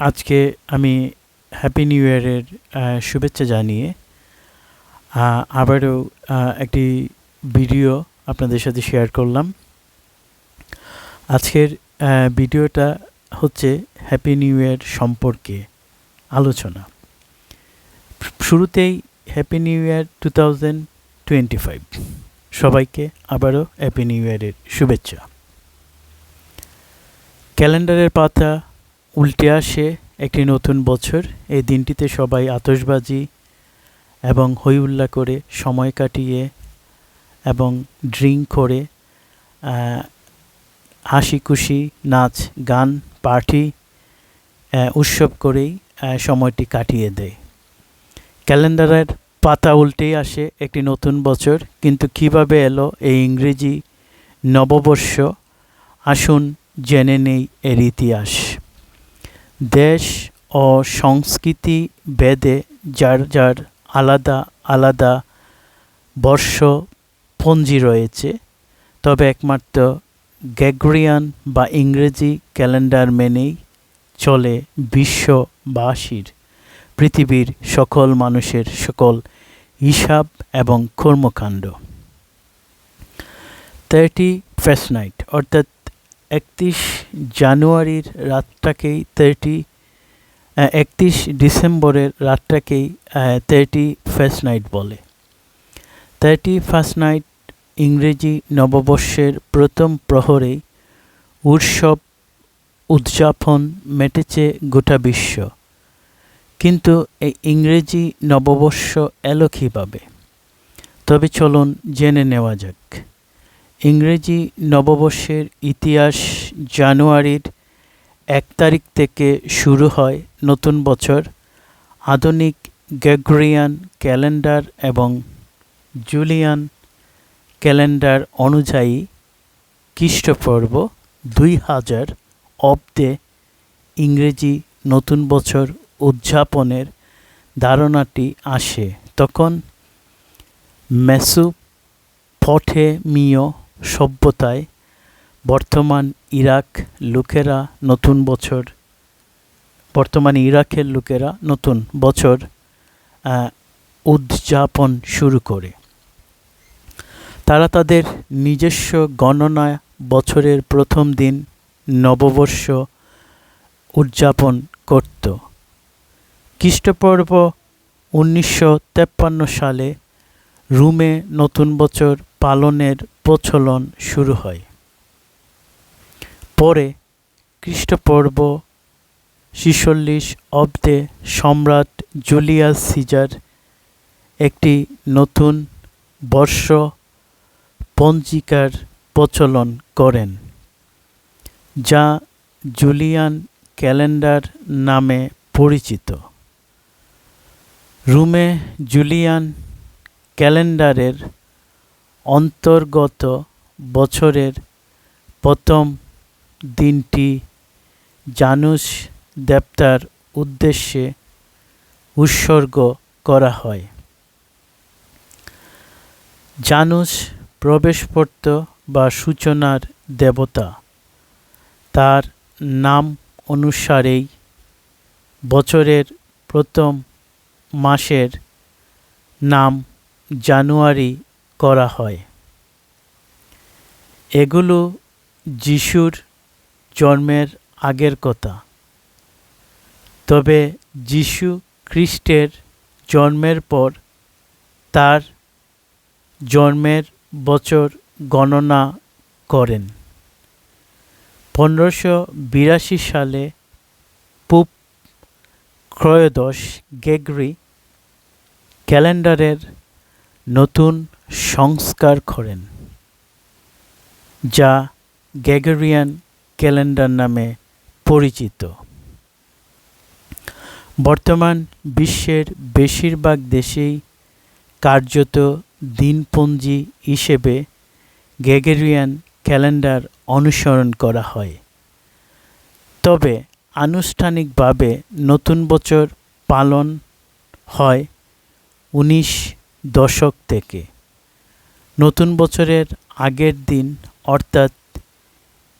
আজকে আমি happy new ইয়ারের শুভেচ্ছা জানিয়ে আবারও একটি ভিডিও আপনাদের সাথে শেয়ার করলাম। আজকের ভিডিওটা হচ্ছে হ্যাপি নিউ ইয়ার সম্পর্কে আলোচনা। শুরুতেই happy new year two thousand twenty five সবাইকে আবারও হ্যাপি নিউ ইয়ারের শুভেচ্ছা। ক্যালেন্ডারের পাতা উল্টে আসে একটি নতুন বছর। এই দিনটিতে সবাই আতশবাজি এবং হই উল্লা করে সময় কাটিয়ে এবং ড্রিঙ্ক করে হাসি খুশি নাচ, গান, পার্টি উৎসব করেই সময়টি কাটিয়ে দেয়। ক্যালেন্ডারের পাতা উল্টেই আসে একটি নতুন বছর। কিন্তু কীভাবে এলো এই ইংরেজি নববর্ষ? আসুন জেনে নেই এর ইতিহাস। দেশ ও সংস্কৃতি ভেদে যার যার আলাদা আলাদা বর্ষপঞ্জি রয়েছে। তবে একমাত্র গ্যাগ্রিয়ান বা ইংরেজি ক্যালেন্ডার মেনেই চলে বিশ্ববাসীর, পৃথিবীর সকল মানুষের সকল হিসাব এবং কর্মকাণ্ড। থার্টি ফার্স্ট নাইট অর্থাৎ একত্রিশ জানুয়ারির রাতটাকেই থার্টি একত্রিশ ডিসেম্বরের রাতটাকেই থার্টি ফার্স্ট নাইট বলে। থার্টি ফার্স্ট নাইট ইংরেজি নববর্ষের প্রথম প্রহরেই উৎসব, উদযাপন মেটেছে গোটা বিশ্ব। কিন্তু এই ইংরেজি নববর্ষ এলো কীভাবে? তবে চলুন জেনে নেওয়া যাক। ইংরেজি নববর্ষের ইতিহাস জানুয়ারির এক তারিখ থেকে শুরু হয় নতুন বছর। আধুনিক গ্রেগরিয়ান ক্যালেন্ডার এবং জুলিয়ান ক্যালেন্ডার অনুযায়ী খ্রিস্টপূর্ব দুই হাজার অব্দে ইংরেজি নতুন বছর উদযাপনের ধারণাটি আসে। তখন মেসোপটেমীয় সভ্যতায় বর্তমান ইরাক লোকেরা নতুন বছর, বর্তমান ইরাকের লোকেরা নতুন বছর উদযাপন শুরু করে। তারা তাদের নিজস্ব গণনা বছরের প্রথম দিন নববর্ষ উদযাপন করত। খ্রিস্টপূর্ব উনিশশো সালে রুমে নতুন বছর পালনের প্রচলন শুরু হয়। পরে খ্রিস্টপূর্ব, ছিচল্লিশ অব্দে সম্রাট জুলিয়াস সিজার একটি নতুন বর্ষ পঞ্জিকার প্রচলন করেন, যা জুলিয়ান ক্যালেন্ডার নামে পরিচিত। রুমে জুলিয়ান ক্যালেন্ডারের অন্তর্গত বছরের প্রথম দিনটি জানুস দেবতার উদ্দেশ্যে উৎসর্গ করা হয়। জানুস প্রবেশপত্র বা সূচনার দেবতা। তার নাম অনুসারেই বছরের প্রথম মাসের নাম জানুয়ারি করা হয়। এগুলো যিশুর জন্মের আগের কথা। তবে যিশু খ্রিস্টের জন্মের পর তার জন্মের বছর গণনা করেন। পনেরোশো বিরাশি সালে পুপ ক্রয়োদশ গেগরি ক্যালেন্ডারের নতুন সংস্কার করেন, যা গ্যাগরিয়ান ক্যালেন্ডার নামে পরিচিত। বর্তমান বিশ্বের বেশিরভাগ দেশেই কার্যত দিনপঞ্জি হিসেবে গ্যাগেরিয়ান ক্যালেন্ডার অনুসরণ করা হয়। তবে আনুষ্ঠানিকভাবে নতুন বছর পালন হয় উনিশ দশক থেকে। নতুন বছরের আগের দিন, অর্থাৎ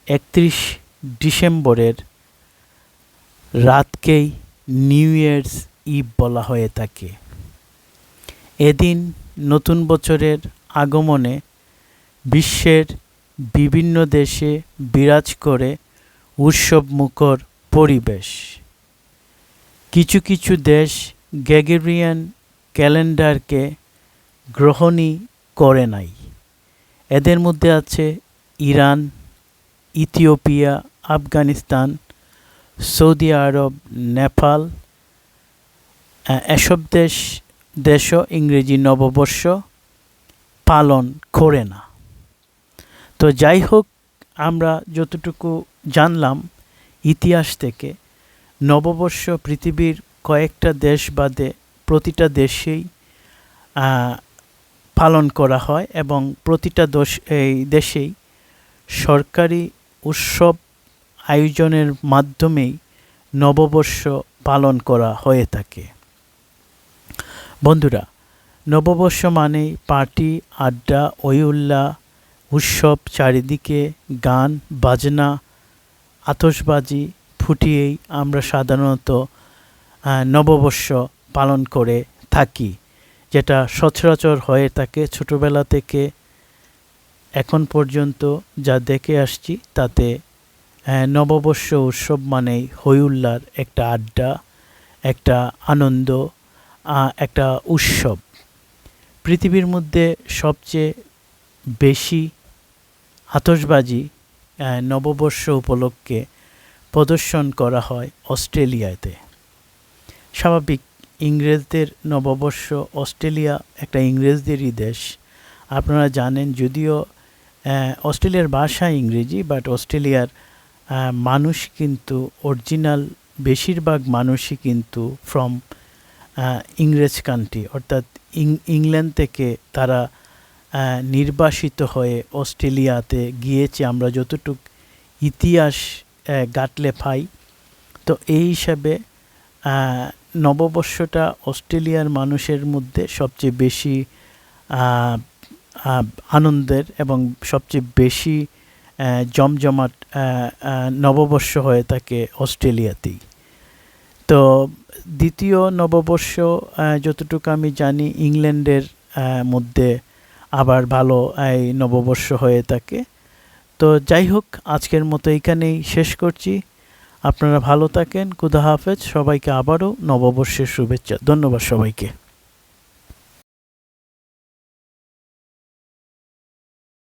একত্রিশ ডিসেম্বরের রাতকেই নিউ ইয়ার্স ইভ বলা হয়ে থাকে। এদিন নতুন বছরের আগমনে বিশ্বের বিভিন্ন দেশে বিরাজ করে উৎসব মুখর পরিবেশ। কিছু কিছু দেশ গ্যাগেরিয়ান ক্যালেন্ডারকে গ্রহণই করে নাই। এদের মধ্যে আছে ইরান, ইথিওপিয়া, আফগানিস্তান, সৌদি আরব, নেপাল এসব দেশ, দেশও ইংরেজি নববর্ষ পালন করে না। তো যাই হোক, আমরা যতটুকু জানলাম ইতিহাস থেকে, নববর্ষ পৃথিবীর কয়েকটা দেশ বাদে প্রতিটা দেশেই পালন করা হয় এবং প্রতিটা দোষ এই দেশেই সরকারি উৎসব আয়োজনের মাধ্যমেই নববর্ষ পালন করা হয়ে থাকে। বন্ধুরা, নববর্ষ মানেই পার্টি, আড্ডা ওই উল্লাহ উৎসব, চারিদিকে গান, বাজনা, আতশবাজি ফুটিয়েই আমরা সাধারণত নববর্ষ পালন করে থাকি। যেটা সচরাচর হয়ে থাকে ছোটোবেলা থেকে এখন পর্যন্ত যা দেখে আসছি তাতে নববর্ষ উৎসব মানেই হইউল্লার একটা আড্ডা একটা আনন্দ একটা উৎসব। পৃথিবীর মধ্যে সবচেয়ে বেশি আতশবাজি আহ, নববর্ষ উপলক্ষে প্রদর্শন করা হয় অস্ট্রেলিয়াতে। স্বাভাবিক ইংরেজদের নববর্ষ, অস্ট্রেলিয়া একটা ইংরেজদেরই দেশ। আপনারা জানেন যদিও অস্ট্রেলিয়ার ভাষা ইংরেজি বাট অস্ট্রেলিয়ার মানুষ কিন্তু অরিজিনাল বেশিরভাগ মানুষই কিন্তু ফ্রম ইংরেজ কান্ট্রি অর্থাৎ ইংল্যান্ড থেকে তারা নির্বাসিত হয়ে অস্ট্রেলিয়াতে গিয়েছে। আমরা যতটুক ইতিহাস গাটলে পাই। তো এই হিসাবে নববর্ষটা অস্ট্রেলিয়ার মানুষের মধ্যে সবচেয়ে বেশি আনন্দের এবং সবচেয়ে বেশি জমজমাট নববর্ষ হয়ে থাকে অস্ট্রেলিয়াতেই। তো দ্বিতীয় নববর্ষ যতটুকু আমি জানি ইংল্যান্ডের মধ্যে আবার ভালো এই নববর্ষ হয়ে থাকে। তো যাই হোক, আজকের মতো এখানেই শেষ করছি। আপনারা ভালো থাকেন খুদা হাফেজ সবাইকে আবারও নববর্ষের শুভেচ্ছা ধন্যবাদ সবাইকে।